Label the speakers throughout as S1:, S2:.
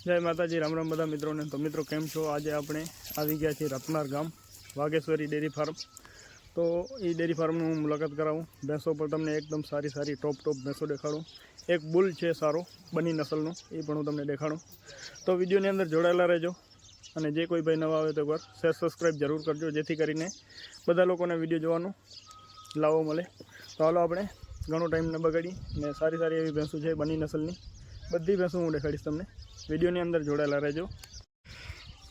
S1: જય માતાજી, રામ રામ બધા મિત્રોને. તો મિત્રો, કેમ છો? આજે આપણે આવી ગયા છીએ રત્નાર ગામ, વાઘેશ્વરી ડેરી ફાર્મ. તો એ ડેરી ફાર્મનું હું મુલાકાત કરાવું. ભેંસો પર તમને એકદમ સારી સારી ટોપ ટોપ ભેંસો દેખાડું. એક બુલ છે સારો, બની નસલનો, એ પણ હું તમને દેખાડું. તો વિડીયોની અંદર જોડાયેલા રહેજો અને જે કોઈ ભાઈ નવા આવે તો એકવાર શેર સબસ્ક્રાઈબ જરૂર કરજો, જેથી કરીને બધા લોકોને વીડિયો જોવાનો લાવો મળે. તો હાલો આપણે ઘણો ટાઈમ ન બગાડી ને સારી સારી એવી ભેંસો છે, બની નસલની. બધી ભેંસો હું દેખાડીશ તમને. વિડીયોની અંદર જોડાયેલા રહેજો.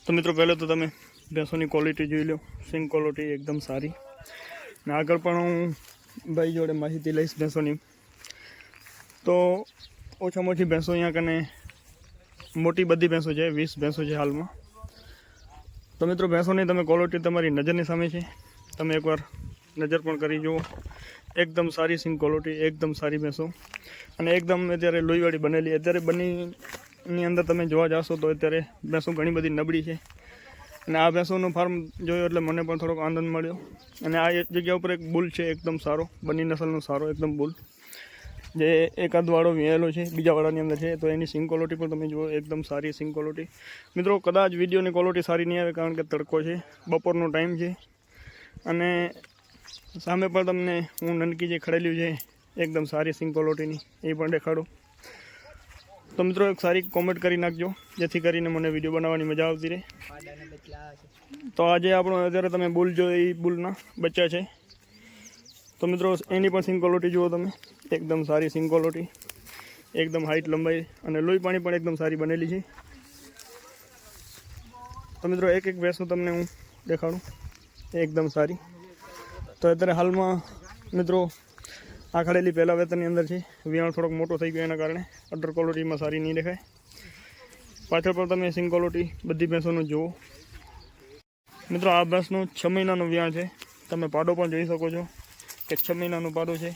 S1: તો મિત્રો, પહેલાં તો તમે ભેંસોની ક્વોલિટી જોઈ લો. સિંગ ક્વોલિટી એકદમ સારી. ને આગળ પણ હું ભાઈ જોડે માહિતી લઈશ ભેંસોની. તો ઓછામાં ઓછી ભેંસો અહીંયા કને મોટી બધી ભેંસો છે, વીસ ભેંસો છે હાલમાં. તો મિત્રો, ભેંસોની તમે ક્વોલિટી તમારી નજરની સામે છે. તમે એકવાર નજર પણ કરી જુઓ. એકદમ સારી સિંગ ક્વોલિટી એકદમ સારી ભેંસો. અને એકદમ અત્યારે લોહીવાળી બનેલી. અત્યારે બનીની અંદર તમે જોવા જાશો તો અત્યારે ભેંસો ઘણી બધી નબળી છે. અને આ ભેંસોનું ફાર્મ જોયું એટલે મને પણ થોડોક આનંદ મળ્યો. અને આ જગ્યા ઉપર એક બુલ છે એકદમ સારો, બની નસલનો સારો એકદમ બુલ. જે એકાદ વાળો વિયેલો છે, બીજા વાળાની અંદર છે, તો એની સિંગ ક્વોલિટી પણ તમે જુઓ, એકદમ સારી સિંગ ક્વોલિટી મિત્રો, કદાચ વિડીયોની ક્વોલિટી સારી નહીં આવે કારણ કે તડકો છે, બપોરનો ટાઈમ છે. અને સામે પણ તમને હું નનકી જે ખડેલ્યું છે, એકદમ સારી સિંગ ક્વોલિટીની એ પણ દેખાડું. તો મિત્રો એક સારી કોમેન્ટ કરી નાખજો, જેથી કરીને મને વીડિયો બનાવવાની મજા આવતી રહે. તો આજે આપણો, અત્યારે તમે બુલ જો, એ બુલના બચ્ચા છે. તો મિત્રો, એની પણ સિંગ જુઓ તમે. એકદમ સારી સિંકોલોટી એકદમ હાઈટ લંબાઈ અને લોહી પાણી પણ એકદમ સારી બનેલી છે. તો મિત્રો, એક એક ભેંસનું તમને હું દેખાડું. એકદમ સારી. તો અત્યારે હાલમાં મિત્રો આ ખડેલી પહેલાં વેતનની અંદર છે. વિયાણ થોડોક મોટો થઈ ગયો એના કારણે અડર ક્વોલિટીમાં સારી નહીં દેખાય. પાછળ પણ તમે સિંગ ક્વોલિટી બધી ભેંસોનું જુઓ. મિત્રો, આ ભેંસનું છ મહિનાનું વિયાણ છે. તમે પાડો પણ જોઈ શકો છો કે છ મહિનાનું પાડો છે.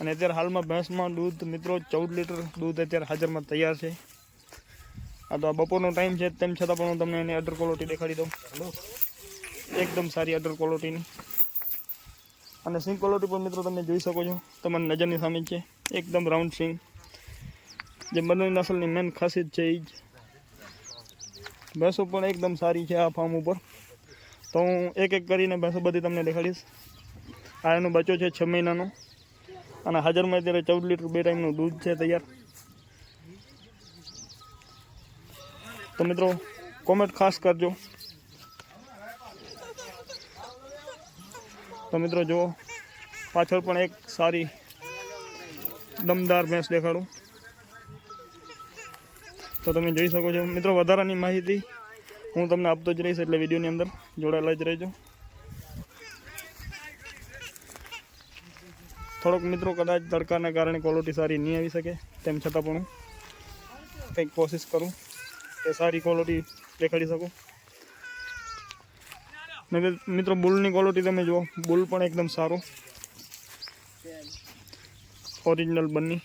S1: અને અત્યારે હાલમાં ભેંસમાં દૂધ, મિત્રો, ચૌદ લીટર દૂધ અત્યારે હાજરમાં તૈયાર છે. આ તો આ બપોરનો ટાઈમ છે, તેમ છતાં પણ હું તમને એની અડર ક્વોલિટી દેખાડી દઉં. એકદમ સારી અડર ક્વોલિટીની. અને સિંગ ક્વોલિટી પણ મિત્રો તમે જોઈ શકો છો. તમારી નજરની સામે છે. એકદમ રાઉન્ડ સિંગ. જે મદની નસલની મેન ખાસિયત છે એ જ. ભેંસો પણ એકદમ સારી છે આ ફાર્મ ઉપર. તો હું એક એક કરીને ભેંસો બધી તમને દેખાડીશ. આ એનો બચ્ચો છે છ મહિનાનો. અને હાજરમાં અત્યારે ચૌદ લીટર બે ટાઈમનું દૂધ છે તૈયાર. તો મિત્રો કોમેન્ટ ખાસ કરજો. તો મિત્રો જુઓ, પાછળ પણ એક સારી દમદાર ભેંસ દેખાડું. તો તમે જોઈ શકો છો, મિત્રો વધારાની માહિતી હું તમને આપતો જ રહીશ એટલે વિડીયોની અંદર જોડાયેલા જ રહેજો. થોડોક મિત્રો કદાચ તડકાના કારણે ક્વોલિટી સારી નહીં આવી શકે, તેમ છતાં પણ હું કંઈક કોશિશ કરું કે સારી ક્વોલિટી દેખાડી શકું. મિત્રો, બુલની ક્વોલિટી તમે જુઓ. બુલ પણ એકદમ સારો. ઓરિજિનલ બની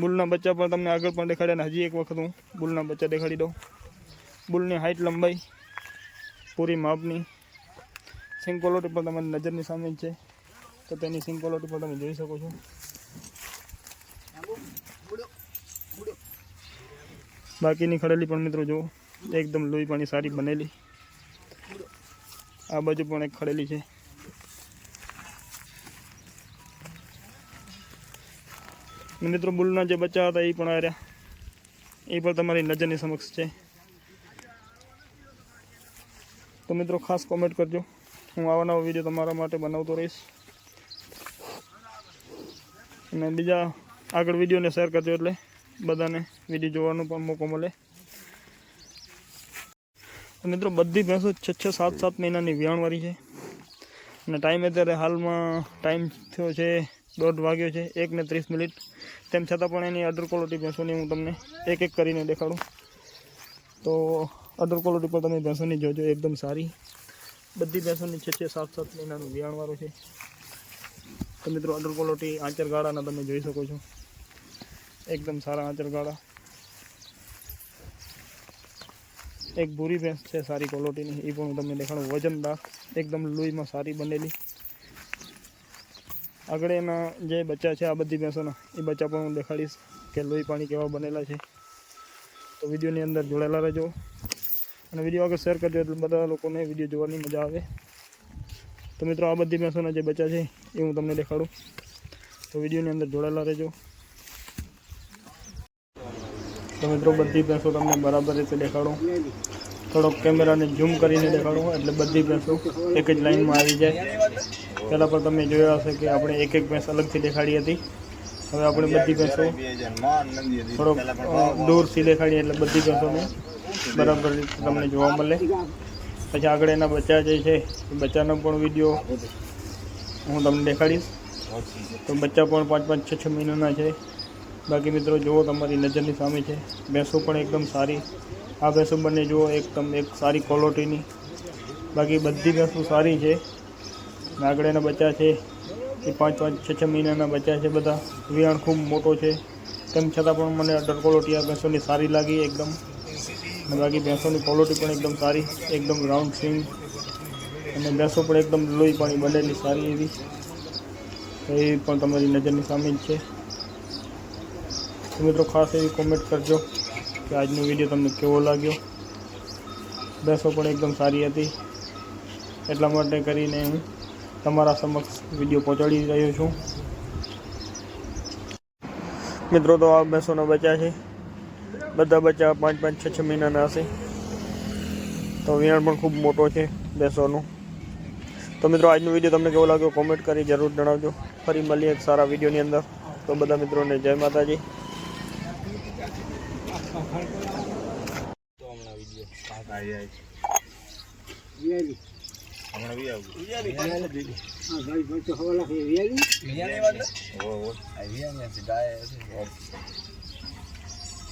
S1: બુલના બચ્ચા પણ તમને આગળ પણ દેખાડ્યા હજી એક વખત હું બુલના બચ્ચા દેખાડી દઉં. બુલની હાઇટ લંબાઈ, પૂરી માપની. સિંગ ક્વોલિટી પણ તમારી નજરની સામે છે. તો તેની સિંગ ક્વોલિટી પણ તમે જોઈ શકો છો. બાકીની ખડેલી પણ મિત્રો જુઓ. એકદમ લોહી પાણી સારી બનેલી. આ બાજુ પણ એક ખડેલી છે. મિત્રો, બુલના જે બચ્ચા હતા એ પણ આવ્યા એ પણ તમારી નજરની સમક્ષ છે. તો મિત્રો, ખાસ કોમેન્ટ કરજો. હું આવા નવા વીડિયો તમારા માટે બનાવતો રહીશ. અને બીજા આગળ વિડીયોને શેર કરજો એટલે બધાને વીડિયો જોવાનો પણ મોકો મળે. મિત્રો બધી ભેંસો છ છ, સાત સાત મહિનાની વિયાણવાળી છે. અને ટાઈમ અત્યારે હાલમાં ટાઈમ થયો છે, દોઢ વાગ્યો છે એક ને ત્રીસ મિનિટ. તેમ છતાં પણ એની અડર ક્વોલિટી ભેંસોની હું તમને એક એક કરીને દેખાડું. તો અડર ક્વોલિટી પણ તમે ભેંસોની જોજો, એકદમ સારી. બધી ભેંસોની છ છ, સાત સાત મહિનાનું વિયાણવાળું છે. તો મિત્રો અડર ક્વોલિટી આંચર ગાળાના તમે જોઈ શકો છો. એકદમ સારા આંચર ગાળા એક ભૂરી ભેંસ છે, સારી ક્વોલિટીની એ પણ હું તમને દેખાડું. વજનદાર એકદમ લોહીમાં સારી બનેલી. આગળ એના જે બચ્ચા છે, આ બધી ભેંસોના, એ બચ્ચા પણ હું દેખાડીશ કે લોહી પાણી કેવા બનેલા છે. તો વિડીયોની અંદર જોડાયેલા રહેજો. અને વીડિયો આગળ શેર કરજો, એટલે બધા લોકોને વીડિયો જોવાની મજા આવે. તો મિત્રો, આ બધી ભેંસોના જે બચ્ચા છે, એ હું તમને દેખાડું. તો વિડીયોની અંદર જોડાયેલા રહેજો. તો મિત્રો બધી ભેંસો તમને બરાબર રીતે દેખાડું. થોડોક કેમેરાને ઝૂમ કરીને દેખાડું, એટલે બધી ભેંસો એક જ લાઈનમાં આવી જાય. પહેલાં પણ તમે જોયા હશે કે આપણે એક એક ભેંસ અલગથી દેખાડી હતી. હવે આપણે બધી ભેંસો થોડોક દૂરથી દેખાડીએ એટલે બધી ભેંસોને બરાબર રીતે તમને જોવા મળે. પછી આગળ એના બચ્ચા જે છે બચ્ચાનો પણ વીડિયો હું તમને દેખાડીશ. તો બચ્ચા પણ પાંચ પાંચ, છ છ મહિનાના છે. બાકી મિત્રો, જુઓ તમારી નજરની સામે છે. ભેંસો પણ એકદમ સારી. આ ભેંસો બંને જુઓ, એકદમ એક સારી ક્વોલિટીની બાકી બધી ભેંસો સારી છે. નાગડાના બચ્ચા છે. એ પાંચ પાંચ, છ છ મહિનાના બચ્ચા છે બધા. વિયાણ ખૂબ મોટો છે. તેમ છતાં પણ મને અડર ક્વોલિટી આ ભેંસોની સારી લાગી એકદમ. બાકી ભેંસોની ક્વોલિટી પણ એકદમ સારી, એકદમ રાઉન્ડ સ્વિંગ અને ભેંસો પણ એકદમ લોહી પાણી બનેલી સારી એવી. એ પણ તમારી નજરની સામે જ છે. તો મિત્રો ખાસ એવી કોમેન્ટ કરજો કે આજનો વીડિયો તમને કેવો લાગ્યો. બેસો પણ એકદમ સારી હતી. એટલા માટે કરીને હું તમારા સમક્ષ વીડિયો પહોંચાડી રહ્યો છું. મિત્રો તો આ ભેંસોના બચ્ચા છે. બધા બચ્ચા પાંચ પાંચ, છ છ મહિનાના હશે. તો વિયાણ પણ ખૂબ મોટો છે ભેંસોનું. તો મિત્રો આજનો વીડિયો તમને કેવો લાગ્યો કોમેન્ટ કરી જરૂર જણાવજો. ફરી મળીએ એક સારા વિડીયોની અંદર. તો બધા મિત્રોને જય માતાજી.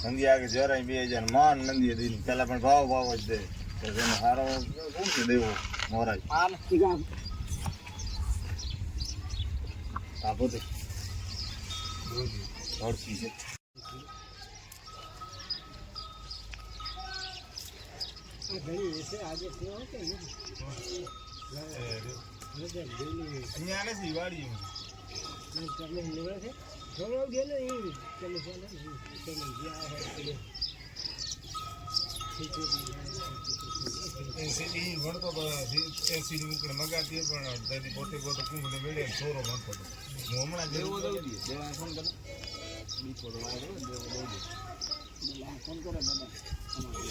S2: નંદી આગે જરાય બે હજાર માન નંદી હતી પણ ભાવ ભાવ જ દે તો સારો શું દેવો મોરાજ આપો તે ઓળખી છે. અહીંયા એસી ભણતો તો એસી ની ઉકળે મગાતી પણ દાદી પોતે પોતે કુંભને મેળે છોરો ભણતો હતો હમણાં દેવો દઉં દેવો દઉં Thank you.